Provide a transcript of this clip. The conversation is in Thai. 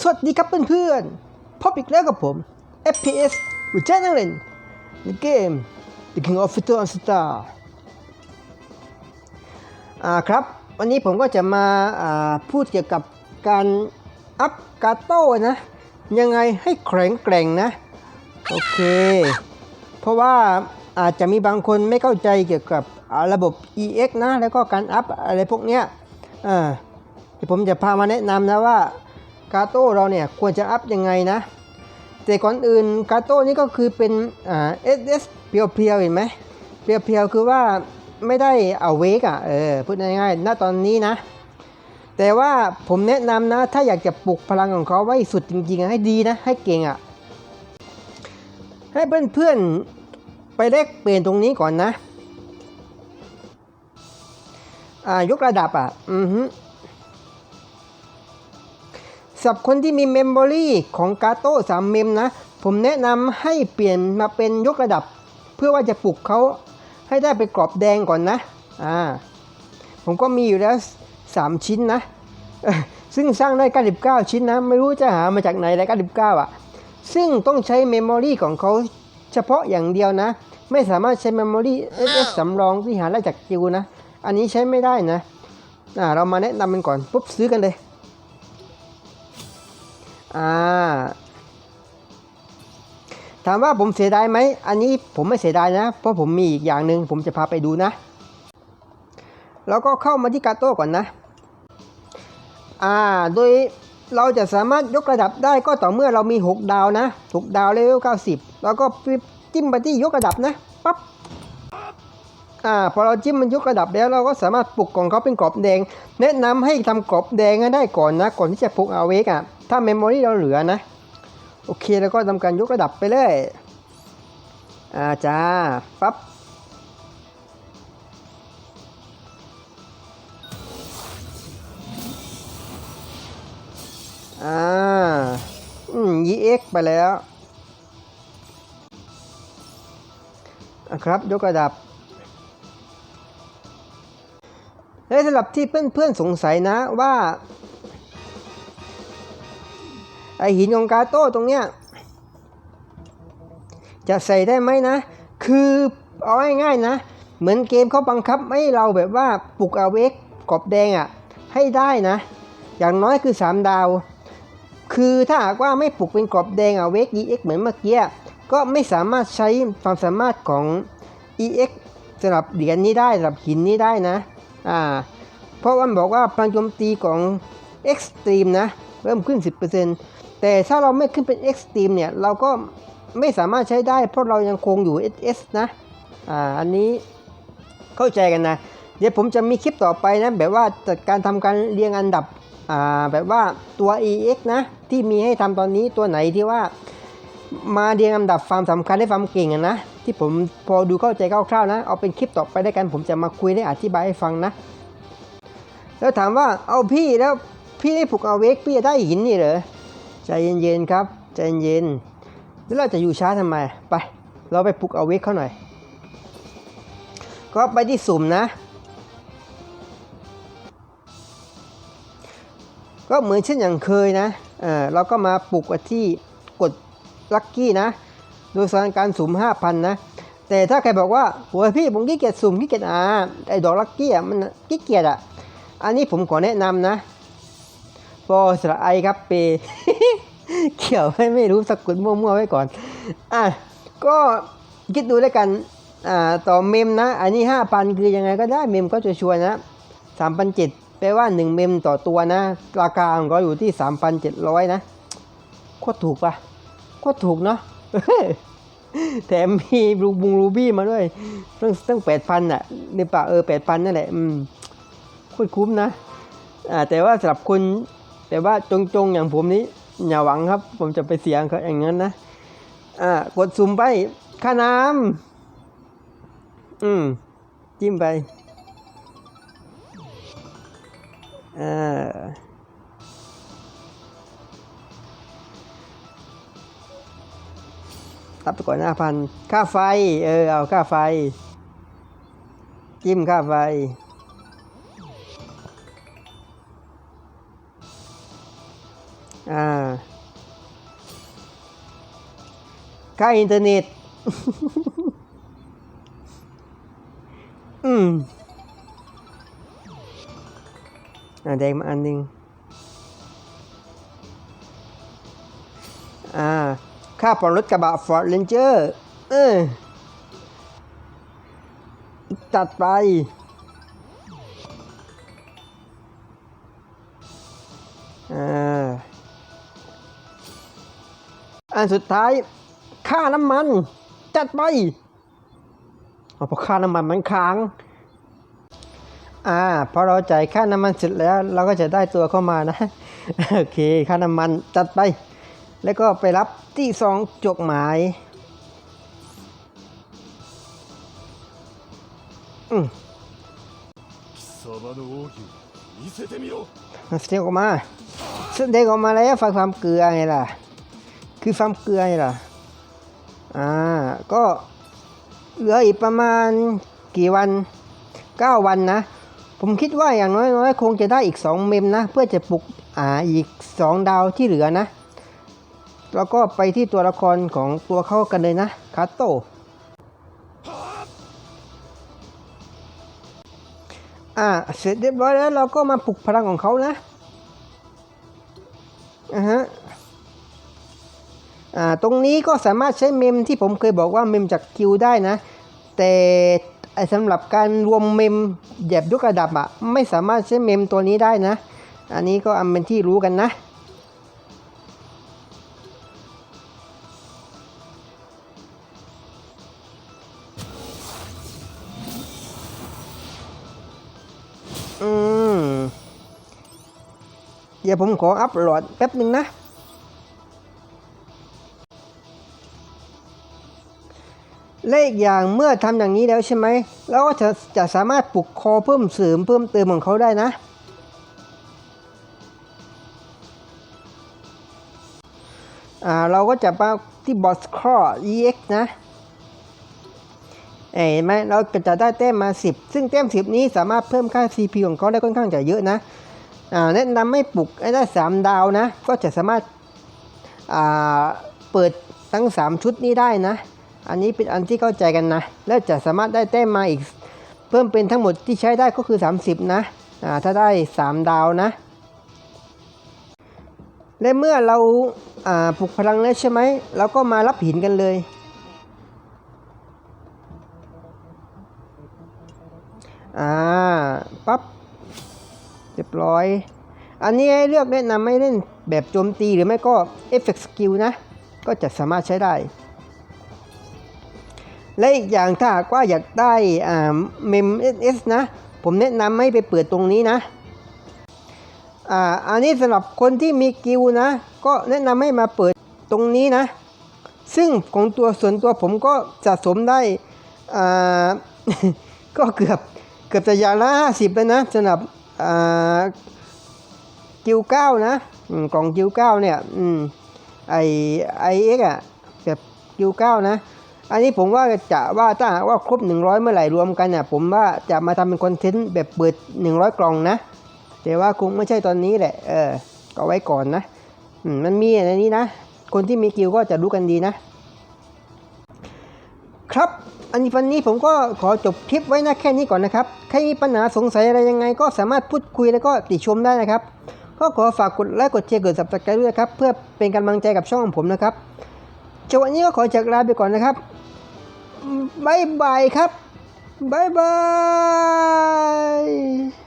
สวัสดีครับเพื่อนๆ พบอีกแล้วกับผม FPS วิจัยนักเล่นในเกม The King of Fighter on Star อ่าครับ วันนี้ผมก็จะมาอ่าพูดเกี่ยวกับการอัพกาโต้นะ ยังไงให้แข็งแกร่งนะ โอเค เพราะว่าอาจจะมีบางคนไม่เข้าใจเกี่ยวกับระบบ EX นะ แล้วก็การอัพอะไรพวกเนี้ยอ่าผมจะพามาแนะนำนะว่า กาโต้เราเนี่ยควรจะอัพยังไงนะแต่ก่อนอื่นกาโต้นี่ก็คือเป็นอ่า SS เอสเพียวๆเห็นไหมเพียวๆคือว่าไม่ได้เอาเวกอะเออพูดง่ายๆณตอนนี้นะ แต่ว่าผมแนะนำนะ ถ้าอยากจะปลุกพลังของเขาไว้สุดจริงๆ ให้ดีนะ ให้เก่งอะ ให้เพื่อนๆ ไปเลกเปลี่ยนตรงนี้ก่อนนะ อ่ายกระดับอะ อือฮึ สำหรับคนที่มีเมมโมรีของกาโต้3เมมนะ ผมแนะนำให้เปลี่ยนมาเป็นยกระดับ เพื่อว่าจะปลุกเขาให้ได้ไปกรอบแดงก่อนนะ อ่า ผมก็มีอยู่แล้ว 3 ชิ้นนะเอ่อซึ่งสร้างได้ 99 ชิ้นนะ ไม่รู้จะหามาจากไหนได้99อะ ซึ่งต้องใช้เมมโมรีของเขาเฉพาะอย่างเดียวนะ ไม่สามารถใช้เมมโมรี SS สำรองที่หาได้จากจิวนะ อันนี้ใช้ไม่ได้นะ อ่า เรามาแนะนำมันก่อน ปุ๊บซื้อกันเลย อ่า ถามว่าผมเสียดายไหม อันนี้ผมไม่เสียดายนะ เพราะผมมีอีกอย่างหนึ่งผมจะพาไปดูนะ แล้วก็เข้ามาที่กาโต้ก่อนนะ อ่า โดยเราจะสามารถยกระดับได้ก็ต่อเมื่อเรามี 6 ดาวนะ 6 ดาวเลเวล90 แล้วก็จิ้มไปที่ยกระดับนะ ปั๊บ อ่าพอเราจิ้มมันยกระดับแล้วเราก็สามารถปลุกของเขาเป็นกรอบแดง แนะนำให้ทำกรอบแดงให้ได้ก่อนนะ ก่อนที่จะปลุกเอาเวกอะ ถ้าเมมโมรีเราเหลือนะ โอเคแล้วก็ทำการยกระดับไปเลย อ่าจ้าปั๊บอ่า อืม EX ไปแล้วอะครับ ยกระดับ และสำหรับที่เพื่อนๆสงสัยนะว่าไอหินของกาโต้ตรงเนี้ยจะใส่ได้ไหมนะ คือเอาง่ายๆนะ เหมือนเกมเขาบังคับให้เราแบบว่าปลุกเอาเวกกรอบแดงอะ่ะ ให้ได้นะ อย่างน้อยคือ 3 ดาว คือถ้าหากว่าไม่ปลุกเป็นกรอบแดงเอาเวก EX เหมือนเมื่อกี้ ก็ไม่สามารถใช้ความสามารถของ EX สำหรับเหรียญนี้ได้สำหรับหินนี้ได้นะ อ่าเพราะมันบอกว่าพลังโจมตีของ Extreme นะเริ่มขึ้น 10%แต่ถ้าเราไม่ขึ้นเป็น Extreme เนี่ยเราก็ไม่สามารถใช้ได้เพราะเรายังคงอยู่ SS นะอ่าอันนี้เข้าใจกันนะ เดี๋ยวผมจะมีคลิปต่อไปนะ แบบว่าจัดการทำการเรียงอันดับอ่าแบบว่าตัว EX นะ ที่มีให้ทำตอนนี้ตัวไหนที่ว่ามาเรียงลำดับความสำคัญให้ความเก่งนะ ที่ผมพอดูเข้าใจคร่าวๆนะ เอาเป็นคลิปต่อไปได้กัน ผมจะมาคุยได้อธิบายให้ฟังนะ แล้วถามว่าเอาพี่แล้วพี่ได้ผูกเอาเวกพี่จะได้หินนี่เหรอใจเย็นๆครับใจเย็นแล้วเราจะอยู่ช้าทำไมไปเราไปปลุกเอาเวกเขาหน่อย ก็ไปที่สุ่มนะ ก็เหมือนเช่นอย่างเคยนะเออเราก็มาปลุกที่กดลัคกี้นะ โดยสารการสุ่ม5,000นะ แต่ถ้าใครบอกว่าโอ้ยพี่ผมขี้เกียจสุ่มขี้เกียจอ่าไอ้ดอกลัคกี้อะมันขี้เกียจอะ อันนี้ผมขอแนะนำนะปอสระไอครับเปเขียวให้ไม่รู้สกุลมั่วๆไว้ก่อน อะ ก็คิดดูแล้วกัน อ่า ต่อเมมนะ อันนี้ 5,000 คือยังไงก็ได้ เมมก็จะชัวร์นะ3,700แปลว่า 1 เมมต่อตัวนะ ราคาของก็อยู่ที่ 3,700 นะ โคตรถูกปะโคตรถูกเนาะ แถมมีรูบุงรูบี้มาด้วยตั้งตั้งแปดพันอะในป่าเออแปดพันนั่นแหละ อืมโคตรคุ้มนะ อ่า แต่ว่าสำหรับคนแต่ว่าจงๆอย่างผมนี้อย่าหวังครับ ผมจะไปเสียงเขาอย่างนั้นนะ อ่า กดซุ่มไป ค่าน้ำอืม จิ้มไป อ่า รับไปก่อนห้าพันค่าไฟ เออ เอาค่าไฟ จิ้มค่าไฟ อ่า ค่าอินเทอร์เน็ต อืม อ่าแดงมาอันหนึ่ง ค่าผ่อนรถกระบะฟอร์ดเรนเจอร์เออตัดไปอ่าอันสุดท้าย ค่าน้ำมัน จัดไปเอาเพราะค่าน้ำมันมันค้างอ่าพอเราจ่ายค่าน้ำมันเสร็จแล้ว เราก็จะได้ตัวเข้ามานะ โอเค ค่าน้ำมันจัดไป แล้วก็ไปรับที่สองจดหมายอืมสเต็กออกมาสเต็กออกมาแล้วฟังความเกลือไงล่ะ คือความเกลือไงล่ะ อ่า ก็เหลืออีกประมาณกี่วัน 9 วันนะ ผมคิดว่าอย่างน้อยๆคงจะได้อีก 2 เมมนะ เพื่อจะปลุกอ่าอีก 2 ดาวที่เหลือนะ แล้วก็ไปที่ตัวละครของตัวเข้ากันเลยนะคาโตอ่าเสร็จเรียบร้อยแล้วเราก็มาปลุกพลังของเขานะอ่าฮะอ่าตรงนี้ก็สามารถใช้เมมที่ผมเคยบอกว่าเมมจากคิวได้นะ แต่สำหรับการรวมเมมแบบยกระดับอะไม่สามารถใช้เมมตัวนี้ได้นะ อันนี้ก็อันเป็นที่รู้กันนะ เดี๋ยวผมขออัพโหลดแป๊บหนึ่งนะ และอีกอย่างเมื่อทำอย่างนี้แล้วใช่ไหมเราก็จะจะสามารถปลุกคอเพิ่มเสริมเพิ่มเติมของเขาได้นะ อ่าเราก็จะมาที่บอสคอ EX นะเห็นไหมเราก็จะได้แต้มมา 10 ซึ่งแต้ม 10 นี้สามารถเพิ่มค่า CP ของเขาได้ค่อนข้างจะเยอะนะ แนะนำให้ปลุกให้ได้ 3 ดาวนะ ก็จะสามารถาเปิดทั้ง 3 ชุดนี้ได้นะ อันนี้เป็นอันที่เข้าใจกันนะ แล้วจะสามารถได้แต้มมาอีก เพิ่มเป็นทั้งหมดที่ใช้ได้ก็คือ 30 นะถ้าได้ 3 ดาวนะ และเมื่อเราาปลุกพลังแล้วใช่ไหมเราก็มารับหินกันเลยอ่าปั๊บ เรียบร้อย อันนี้ให้เลือกแนะนำให้เล่นแบบโจมตีหรือไม่ก็เอฟเฟกต์สกิลนะ ก็จะสามารถใช้ได้ และอีกอย่างถ้าหากว่าอยากได้อ่าเมมเอสนะ ผมแนะนำให้ไปเปิดตรงนี้นะอ่าอันนี้สำหรับคนที่มีกิลนะ ก็แนะนำให้มาเปิดตรงนี้นะ ซึ่งของตัวส่วนตัวผมก็สะสมได้อ่าก็เกือบเกือบจะยาละห้าสิบเลยนะสำหรับ กิลเก้านะกล่องกิลเก้าเนี่ยไอไอเอ็กอะแบบกิลเก้านะ อันนี้ผมว่าจะว่าถ้าว่าครบ 100 เมื่อไหร่รวมกันเนี่ยผมว่าจะมาทำเป็นคอนเทนต์แบบเปิด 100 กล่องนะ แต่ว่าคงไม่ใช่ตอนนี้แหละ เออก็ไว้ก่อนนะมมันมีในนี้นะ คนที่มีกิลก็จะรู้กันดีนะ ครับ อันนี้วันนี้ผมก็ขอจบคลิปไว้นะแค่นี้ก่อนนะครับ ใครมีปัญหาสงสัยอะไรยังไง ก็สามารถพูดคุยแล้วก็ติชมได้นะครับ ก็ขอฝากกดไลค์กดแชร์กด subscribe ด้วยครับ เพื่อเป็นกำลังใจกับช่องของผมนะครับจังหวะนี้ก็ขอจากลาไปก่อนนะครับบ๊ายบายครับบ๊ายบาย